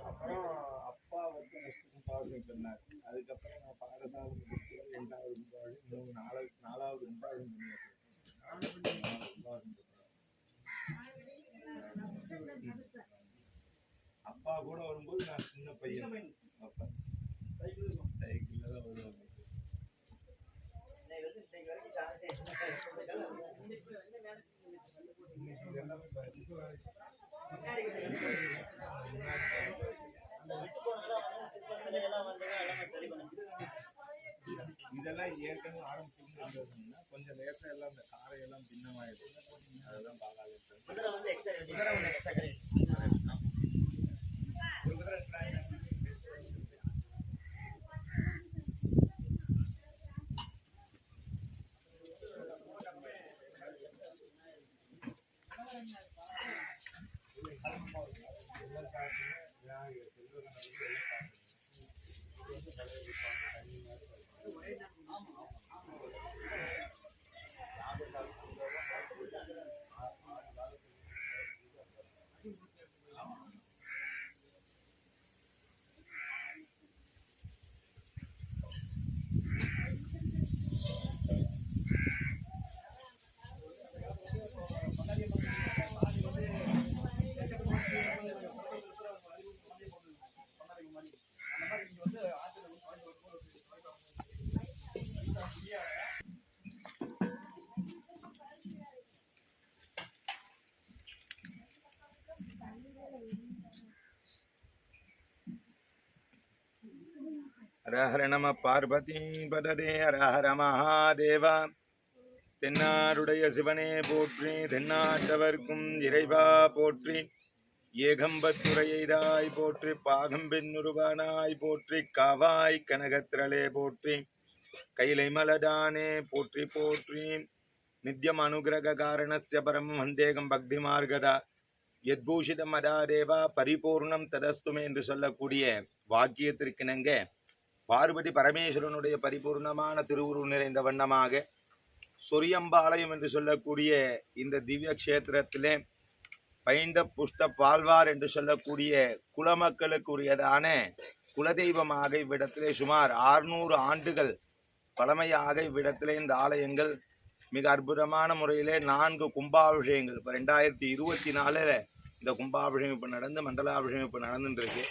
அப்புறம் அப்பா வந்து நெக்ஸ்ட் கும்பாபிஷேகம் பண்ணார் அதுக்கப்புறம் நான் பாடசாலை முடிச்சு ரெண்டாவது கும்பாபிஷேகம் மூணு நாலாவது நாலாவது பண்ணேன். அப்பா கூட வரும்போது நான் சின்ன பையன். அப்பா. சைக்கிள்ல தான் வருவாங்க. இன்னைக்கு எல்லாமே. இதெல்லாம் ஏற்கனவே ஆரம்பிச்சு கொஞ்சம் லேசா எல்லாம் இந்த காரை எல்லாம் ஹர ஹர நம பார்வதி படரே ஹர ஹர மகாதேவா தென்னாருடைய சிவனே போற்றி தென்னாட்டவர்க்கும் இறைவா போற்றி ஏகம்பத்துறையைதாய் போற்றி பாகம்பெண்ணுருவானாய் போற்றி காவாய் கனகத்திரளே போற்றி கைலை மலடானே போற்றி போற்றி நித்தியம் அனுகிரக காரணஸ்ய பரம் வந்தேகம் பக்தி மார்கதா எத்பூஷிதம் அதா தேவா பரிபூர்ணம் ததஸ்துமே என்று சொல்லக்கூடிய வாக்கியத்திற்கிணங்க பார்வதி பரமேஸ்வரனுடைய பரிபூர்ணமான திருவுருவு நிறைந்த வண்ணமாக சொரியம்பாளையம் என்று சொல்லக்கூடிய இந்த திவ்ய கஷேத்திரத்திலே பைண்ட புஷ்ட பால்வார் என்று சொல்லக்கூடிய குலமக்களுக்கு உரியதான குலதெய்வமாக இவ்விடத்திலே சுமார் ஆறுநூறு ஆண்டுகள் பழமையாக இவ்விடத்திலே இந்த ஆலயங்கள் மிக அற்புதமான முறையிலே நான்கு கும்பாபிஷேகங்கள். இப்போ ரெண்டாயிரத்தி இருபத்தி நாலில் இந்த கும்பாபிஷேகம் இப்போ நடந்து மண்டலாபிஷேகம் இப்போ நடந்துட்டு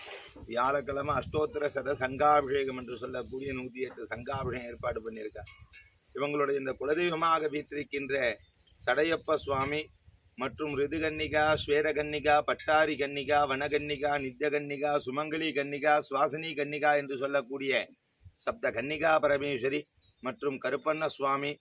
வியாழக்கிழமை அஷ்டோத்திர சத சங்காபிஷேகம் என்று சொல்லக்கூடிய நூற்றி எட்டு சங்காபிஷேகம் ஏற்பாடு பண்ணியிருக்கா இவங்களுடைய இந்த குலதெய்வமாக வீற்றிருக்கின்ற சடையப்ப சுவாமி மற்றும் ரிதுகன்னிகா ஸ்வேரகன்னிகா பட்டாரி கன்னிகா வனகன்னிகா நித்யகன்னிகா சுமங்கலி கன்னிகா சுவாசினி கன்னிகா என்று சொல்லக்கூடிய சப்த கன்னிகா பரமேஸ்வரி மற்றும் கருப்பண்ண சுவாமி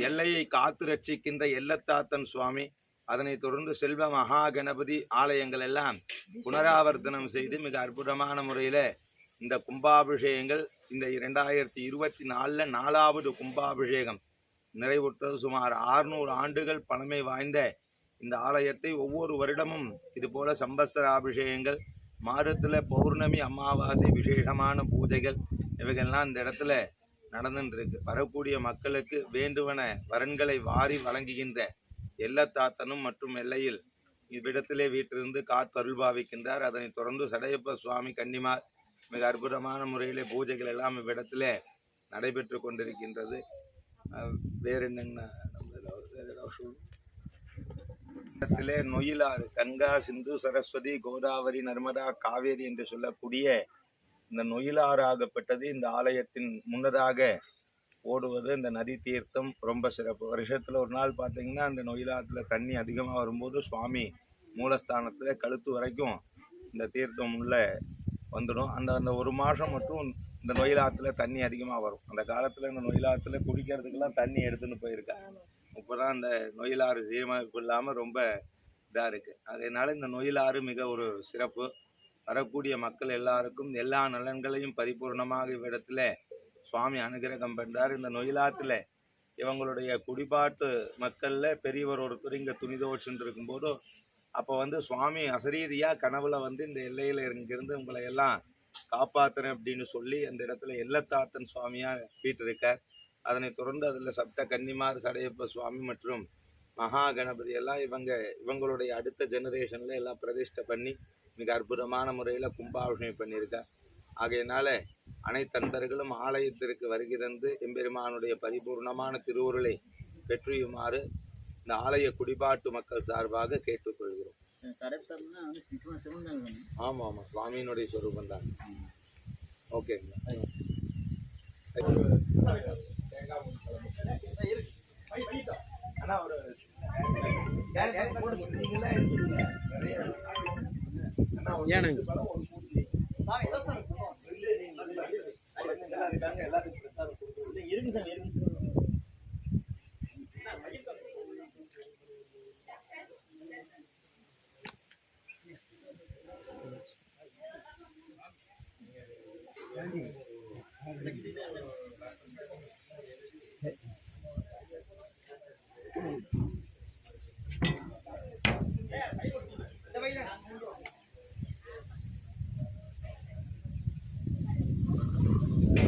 எல்லையை காத்து ரட்சிக்கின்ற எல்லத்தாத்தன் சுவாமி அதனைத் தொடர்ந்து செல்வ மகா கணபதி ஆலயங்கள் எல்லாம் புனராவர்த்தனம் செய்து மிக அற்புதமான முறையில் இந்த கும்பாபிஷேகங்கள் இந்த இரண்டாயிரத்தி இருபத்தி நாலில் நாலாவது கும்பாபிஷேகம் நிறைவுற்றது. சுமார் ஆறுநூறு ஆண்டுகள் பழமை வாய்ந்த இந்த ஆலயத்தை ஒவ்வொரு வருடமும் இதுபோல சம்பத்சர அபிஷேகங்கள் மாதத்தில் பௌர்ணமி அமாவாசை விசேஷமான பூஜைகள் இவைகள்லாம் இந்த இடத்துல நடந்துட்டு இருக்கு வரக்கூடிய மக்களுக்கு வேண்டுவன வரன்களை வாரி வழங்குகின்ற எல்லத்தாத்தனும் மற்றும் எல்லையில் இவ்விடத்திலே வீட்டிலிருந்து காற்றருள் பாவிக்கின்றார். அதனைத் தொடர்ந்து சடையப்ப சுவாமி கன்னிமார் மிக அற்புதமான முறையிலே பூஜைகள் எல்லாம் இவ்விடத்திலே நடைபெற்று கொண்டிருக்கின்றது. வேற என்னங்கண்ணா இடத்திலே நொயிலாறு கங்கா சிந்து சரஸ்வதி கோதாவரி நர்மதா காவேரி என்று சொல்லக்கூடிய இந்த நொயிலாறு ஆகப்பட்டது. இந்த ஆலயத்தின் முன்னதாக ஓடுவது இந்த நதி தீர்த்தம் ரொம்ப சிறப்பு. வருஷத்தில் ஒரு நாள் பார்த்தீங்கன்னா அந்த நொயிலாத்துல தண்ணி அதிகமாக வரும்போது சுவாமி மூலஸ்தானத்தில் கழுத்து வரைக்கும் இந்த தீர்த்தம் உள்ள வந்துடும். அந்த அந்த ஒரு மாதம் மட்டும் இந்த நொயிலாத்துல தண்ணி அதிகமாக வரும். அந்த காலத்தில் இந்த நொயிலாத்துல குடிக்கிறதுக்கெல்லாம் தண்ணி எடுத்துன்னு போயிருக்காங்க இப்போ தான் அந்த நொயிலாறு சீரமைப்பு இல்லாமல் ரொம்ப இதாக இருக்குது அதனால் இந்த நொயிலாறு மிக ஒரு சிறப்பு. வரக்கூடிய மக்கள் எல்லாருக்கும் எல்லா நலன்களையும் பரிபூர்ணமாக இவ்விடத்துல சுவாமி அனுகிரகம் பண்ணுறார் இந்த நொயிலாத்தில் இவங்களுடைய குடிபாட்டு மக்களில் பெரியவர் ஒருத்தர் இங்க துணிதோச்சுன்னு இருக்கும்போது அப்போ வந்து சுவாமி அசரீதியாக கனவுல வந்து இந்த எல்லையில் இங்கிருந்து உங்களை எல்லாம் காப்பாத்துறேன் அப்படின்னு சொல்லி அந்த இடத்துல எல்லத்தாத்தன் சுவாமியாக வீட்டிருக்கார் அதனைத் தொடர்ந்து அதில் சப்த கன்னிமார் சடையப்ப சுவாமி மற்றும் மகா கணபதி எல்லாம் இவங்க இவங்களுடைய அடுத்த ஜெனரேஷனில் எல்லாம் பிரதிஷ்டை பண்ணி மிக அற்புதமான முறையில் கும்பாபிஷேகம் பண்ணியிருக்கேன் ஆகையினால அனைத்து அன்பர்களும் ஆலயத்திற்கு வருகை தந்து எம்பெருமானுடைய பரிபூர்ணமான திருவுருளை பெற்றியுமாறு இந்த ஆலய குடிபாட்டு மக்கள் சார்பாக கேட்டுக்கொள்கிறோம். ஆமாம் ஆமாம் சுவாமியினுடைய சொரூபம் தான். ஓகேங்க ஏனுங்க?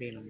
对了。